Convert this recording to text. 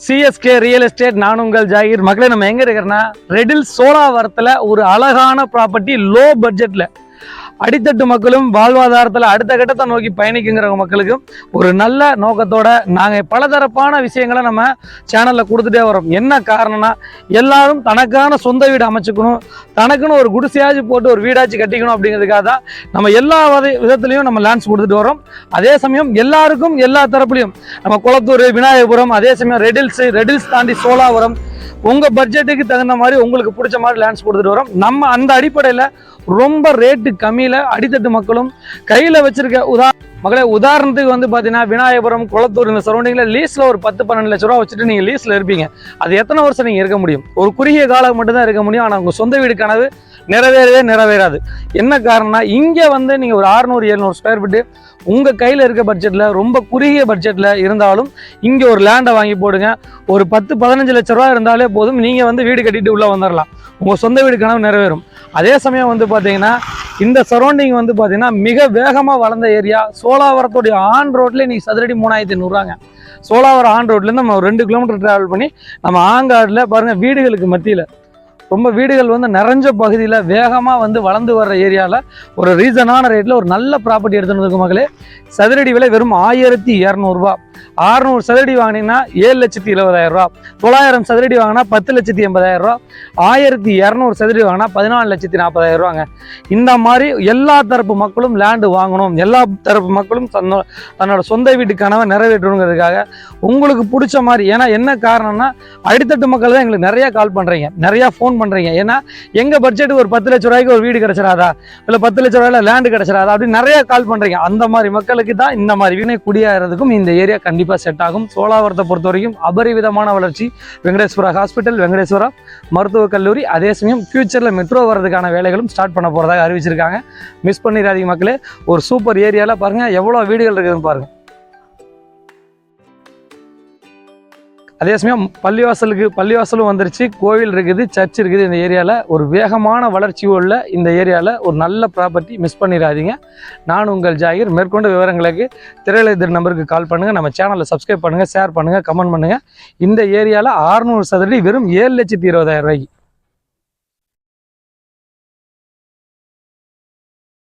CSK real estate நான் உங்கள் ஜாகிர். மக்களே நம்ம எங்க இருக்கிறோன்னா ரெடில் சோலாவரத்துல ஒரு அழகான ப்ராப்பர்ட்டி லோ பட்ஜெட்ல அடித்தட்டு மக்களும் வாழ்வாதாரத்தில் அடுத்த கட்டத்தை நோக்கி பயணிக்குங்கிற மக்களுக்கும் ஒரு நல்ல நோக்கத்தோட நாங்கள் பலதரப்பான விஷயங்களை நம்ம சேனலில் கொடுத்துட்டே வரோம். என்ன காரணம்னா எல்லாரும் தனக்கான சொந்த வீடு அமைச்சுக்கணும். தனக்குன்னு ஒரு குடிசையாச்சு போட்டு ஒரு வீடாச்சு கட்டிக்கணும் அப்படிங்கிறதுக்காக தான் நம்ம எல்லா வகை விதத்துலையும் நம்ம லேண்ட்ஸ் கொடுத்துட்டு வரோம். அதே சமயம் எல்லாருக்கும் எல்லா தரப்புலையும் நம்ம குளத்தூர் விநாயகபுரம் அதே சமயம் ரெடில்ஸ் ரெடில்ஸ் தாண்டி சோலாபுரம் உங்க பட்ஜெட்டுக்கு தகுந்த மாதிரி உங்களுக்கு பிடிச்ச மாதிரி லேண்ட்ஸ் கொடுத்துட்டு வரோம். நம்ம அந்த அடிப்படையில் ரொம்ப ரேட்டு கம்மியில் அடித்தட்டு மக்களும் கையில் வச்சிருக்க உதா மகளே உதாரணத்துக்கு வந்து பார்த்தீங்கன்னா விநாயகபுரம் குளத்தூர் இந்த சரௌண்டிங்கில் லீஸில் ஒரு பத்து பன்னெண்டு லட்ச ரூபா வச்சுட்டு நீங்கள் லீஸில் இருப்பீங்க. அது எத்தனை வருஷம் நீங்கள் இருக்க முடியும்? ஒரு குறுகிய காலம் மட்டும்தான் இருக்க முடியும். ஆனால் உங்கள் சொந்த வீடு கனவு நிறைவேறவே நிறைவேறாது. என்ன காரணம்னா இங்கே வந்து நீங்கள் ஒரு அறுநூறு எழுநூறு ஸ்கொயர் ஃபீட்டு உங்கள் கையில் இருக்க பட்ஜெட்டில் ரொம்ப குறுகிய பட்ஜெட்டில் இருந்தாலும் இங்கே ஒரு லேண்டை வாங்கி போடுங்க. ஒரு பத்து பதினஞ்சு லட்ச ரூபா இருந்தாலே போதும். நீங்கள் வந்து வீடு கட்டிட்டு உள்ளே வந்துடலாம் உங்கள் சொந்த வீடு கனவு நிறைவேறும். அதே சமயம் வந்து பார்த்தீங்கன்னா இந்த சரௌண்டிங் வந்து பார்த்தீங்கன்னா மிக வேகமாக வளர்ந்த ஏரியா. சோலாவரத்துடைய ஆன் ரோட்லேயே இன்றைக்கி சதுரடி மூணாயிரத்தி நூறுவாங்க சோலாவரம் ஆன் ரோட்லேருந்து நம்ம ரெண்டு கிலோமீட்டர் ட்ராவல் பண்ணி நம்ம ஆங்காடில் பாருங்கள் வீடுகளுக்கு மத்தியில். ரொம்ப வீடுகள் வந்து நிறைஞ்ச பகுதியில் வேகமாக வந்து வளர்ந்து வர்ற ஏரியாவில் ஒரு ரீசனான ரேட்டில் ஒரு நல்ல ப்ராப்பர்ட்டி எடுத்துன்னு வந்திருக்கும் மகளே சதுரடி விலை வெறும் ஆயிரத்தி இரநூறுபா ஆறுநூறு சதுரடி வாங்கினீங்கன்னா ஏழு லட்சத்தி இருபதாயிரம் ரூபா. தொள்ளாயிரம் சதுரடி வாங்கினா பத்து லட்சத்தி எண்பதாயிரம் ரூபா. ஆயிரத்தி இரநூறு சதுரடி வாங்கினா பதினாலு லட்சத்தி நாற்பதாயிரம் ரூபாங்க. இந்த மாதிரி எல்லா தரப்பு மக்களும் லேண்டு வாங்கணும். எல்லா தரப்பு மக்களும் சொந்த தன்னோட சொந்த வீட்டு கனவை நிறைவேற்றணுங்கிறதுக்காக உங்களுக்கு பிடிச்ச மாதிரி ஏன்னா என்ன காரணம்னா அடித்தட்டு மக்கள் தான் எங்களுக்கு நிறைய கால் பண்ணுறீங்க நிறையா ஃபோன் பண்ணுறீங்க ஏன்னா எங்கள் பட்ஜெட் ஒரு பத்து லட்ச ரூபாய்க்கு ஒரு வீடு கிடச்சிடாதா? இல்லை பத்து லட்ச ரூபாயில லேண்டு கிடச்சிடாதா? அப்படின்னு நிறைய கால் பண்ணுறீங்க அந்த மாதிரி மக்களுக்கு தான் இந்த மாதிரி வீணை குடியாகிறதுக்கும் இந்த ஏரியா கண்டிப்பாக செட் ஆகும். சோழாவரத்தை பொறுத்த வரைக்கும் அபரிவிதமான வளர்ச்சி. வெங்கடேஸ்வரா ஹாஸ்பிட்டல் வெங்கடேஸ்வரா மருத்துவக் கல்லூரி. அதே சமயம் ஃபியூச்சரில் மெட்ரோ வர்றதுக்கான வேலைகளும் ஸ்டார்ட் பண்ண போகிறதாக அறிவிச்சிருக்காங்க. மிஸ் பண்ணிடாதீங்க மக்களே. ஒரு சூப்பர் ஏரியாவில் பாருங்கள் எவ்வளோ வீடுகள் இருக்குதுன்னு பாருங்கள் அதே சமயம் பள்ளிவாசலுக்கு பள்ளிவாசலும் வந்துருச்சு கோவில் இருக்குது சர்ச் இருக்குது இந்த ஏரியாவில் ஒரு வேகமான வளர்ச்சி உள்ள இந்த ஏரியாவில் ஒரு நல்ல ப்ராப்பர்ட்டி மிஸ் பண்ணிடாதீங்க. நான் உங்கள் ஜாகிர். மேற்கொண்ட விவரங்களுக்கு திரையில நம்பருக்கு கால் பண்ணுங்கள் நம்ம சேனலை சப்ஸ்கிரைப் பண்ணுங்கள் ஷேர் பண்ணுங்கள் கமெண்ட் பண்ணுங்கள் இந்த ஏரியாவில் 600 சதுரடி வெறும் ஏழு லட்சத்தி இருபதாயிரம் ரூபாய்க்கு.